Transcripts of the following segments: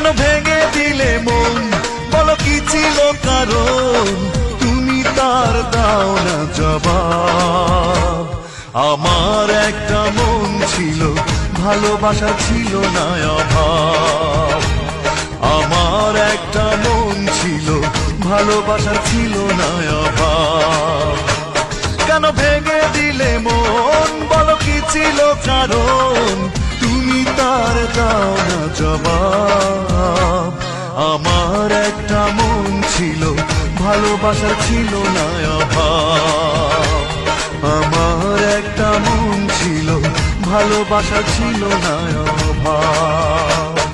কেন ভেঙে দিলে মন? বলো, কি ছিল কারণ? তুমি তার দাও না জবাব। আমার একটা মন ছিল, ভালোবাসা ছিল না অভাব। আমার একটা মন ছিল, ভালোবাসা ছিল না অভাব। কেন ভেঙে দিলে মন? বলো, কি ছিল কারণ? তুমি তার দাও না জবাব। আমার একটা মন ছিল ভালোবাসা ছিল না অভাব। আমার একটা মন ছিল ভালোবাসা ছিল না অভাব।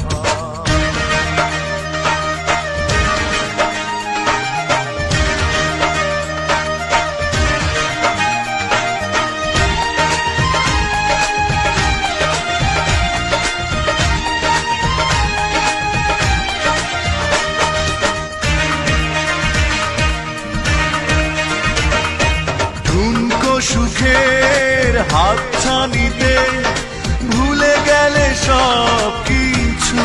হাত ছানিতে ভুলে গেলে সব কিছু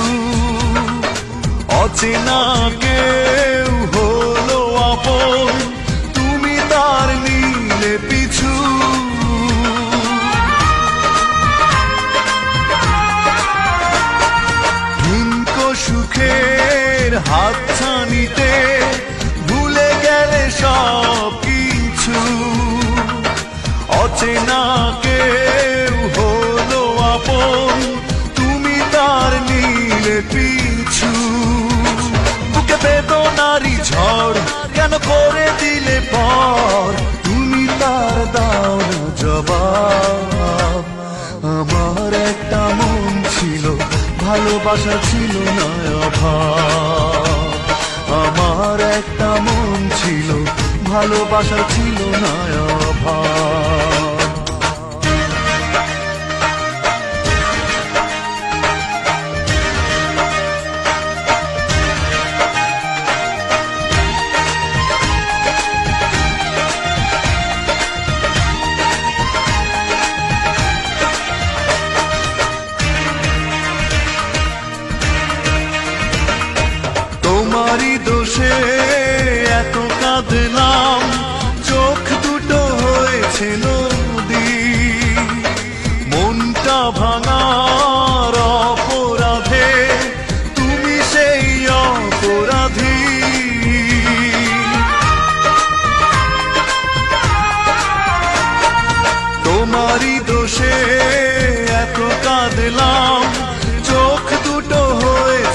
অচেনা কেউ হলো আপন, তুমি তার নীলে পিছু। ঠুনকো সুখের হাত অচেনা কেউ হলো আপন, তুমি তার নীলে পিছু। বুকে বেদনারি ঝড় কেন করে দিলে পর? তুমি তার দাও না জবাব। আমার একটা মন ছিল, ভালোবাসা ছিল না অভাব। আমার একটা মন ছিল, ভালোবাসা ছিল না অভাব।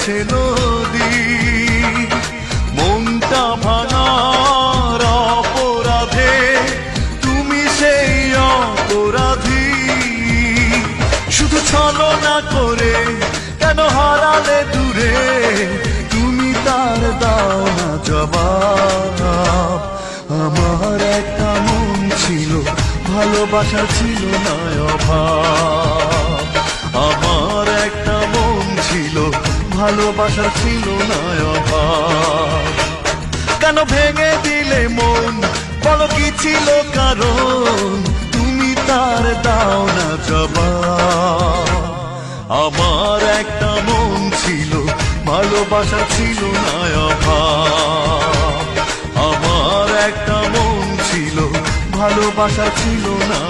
হয়েছে নদী। মনটা ভাঙার অপরাধে, তুমি সেই অপরাধী। শুধু ছলনা করে কেন হারালে দূরে? তুমি তার দাও না জবাব। আমার একটা মন ছিল, ভালোবাসা ছিল না অভাব। ভালোবাসা ছিল কেন ভেঙে দিলে মন? বলো কি ছিল কারণ? তুমি তার দাও না জবাব। আমার একটা মন ছিল, ভালোবাসা ছিল না আমার একটা মন ছিল, ভালোবাসা ছিল না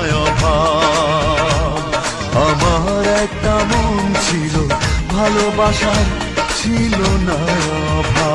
আমার একটা মন ছিল ভালোবাসা ছিল না ভা